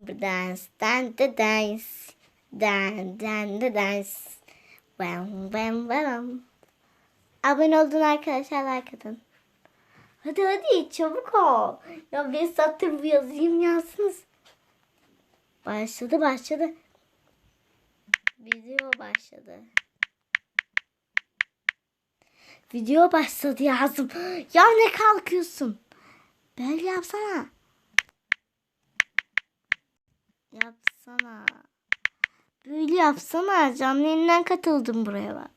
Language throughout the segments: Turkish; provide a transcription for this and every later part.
Dance, dance, the dance. Dan, dan, the dance. Bam, bam, bam. Abone oldun arkadaşlar like atın. Hadi hadi çabuk ol. Ya bir saattir bu yazayım yazsınız. Başladı başladı. Video başladı. Video başladı yazdım. Ya ne kalkıyorsun? Böyle yapsana. Yapsana. Böyle yapsana. Canlı yayından katıldım buraya bak.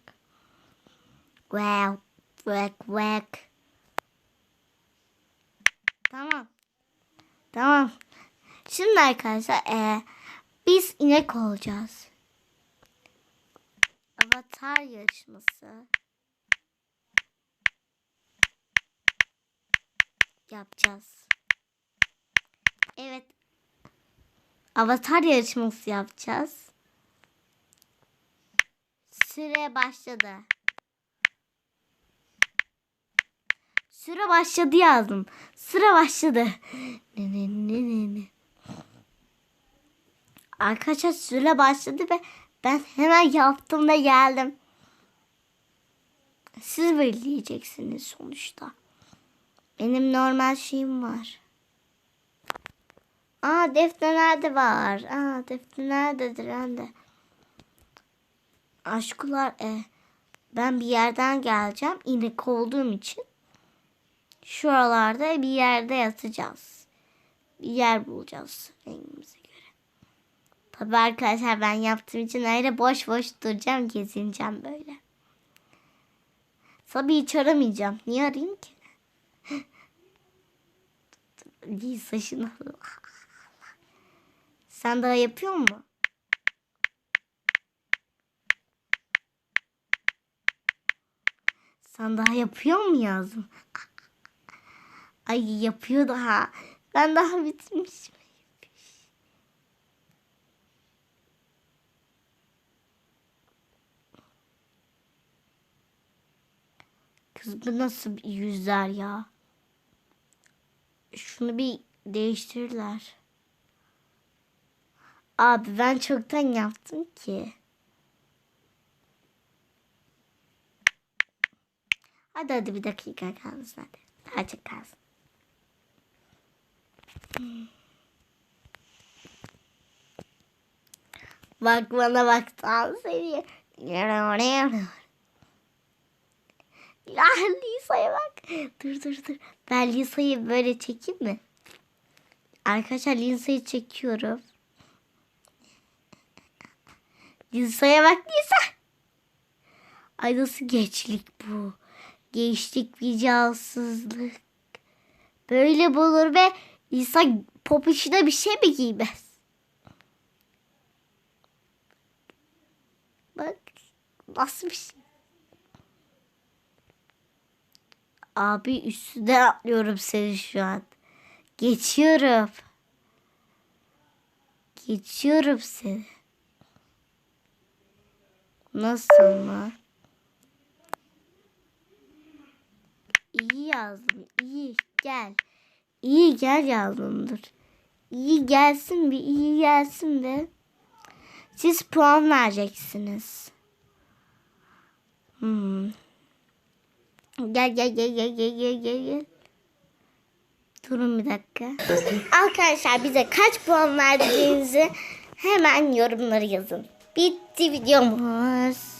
Wow. Whack whack. Tamam. Tamam. Şimdi arkadaşlar e, biz inek olacağız. Avatar yarışması. Yapacağız. Evet. Avatar yarışması yapacağız. Süre başladı. Süre başladı yazdım. Sıra başladı. Ne ne ne ne ne. Arkadaşlar süre başladı ve ben hemen yaptım ve geldim. Siz belirleyeceksiniz sonuçta. Benim normal şeyim var. Aa Defne nerede var? Aa Defne nerededir de. Aşkular e, ben bir yerden geleceğim. İnek olduğum için. Şuralarda bir yerde yatacağız. Bir yer bulacağız rengimize göre. Tabii arkadaşlar ben yaptığım için öyle boş boş duracağım, gezineceğim böyle. Tabii hiç aramayacağım. Niye arayayım ki? Lisa şunu. Sen daha yapıyor musun? Sen daha yapıyor mu yazdım? Ay yapıyor daha. Ben daha bitmiş mi? Kız bu nasıl yüzler ya? Şunu bir değiştirirler. Abi ben çoktan yaptım ki. Hadi hadi bir dakika kalsın hadi. Çok kalsın. Bak bana bak tam seni. Ya Lisa'ya bak. Dur dur dur. Ben Lisa'yı böyle çekeyim mi? Arkadaşlar Lisa'yı çekiyorum. Lisa'ya bak Lisa. Ay nasıl geçlik bu. Geçlik vicdansızlık. Böyle bulur ve Lisa popişine bir şey mi giymez? Bak nasıl bir şey. Abi üstüne atlıyorum seni şu an. Geçiyorum. Geçiyorum seni. Nasıl mı? İyi yazdım. İyi gel. İyi gel yazdımdır. İyi gelsin bir iyi gelsin de. Siz puan vereceksiniz. Hmm. Gel gel gel gel gel gel gel gel. Durun bir dakika. Arkadaşlar bize kaç puan verdiğinizi hemen yorumlara yazın. Bitti videomuz.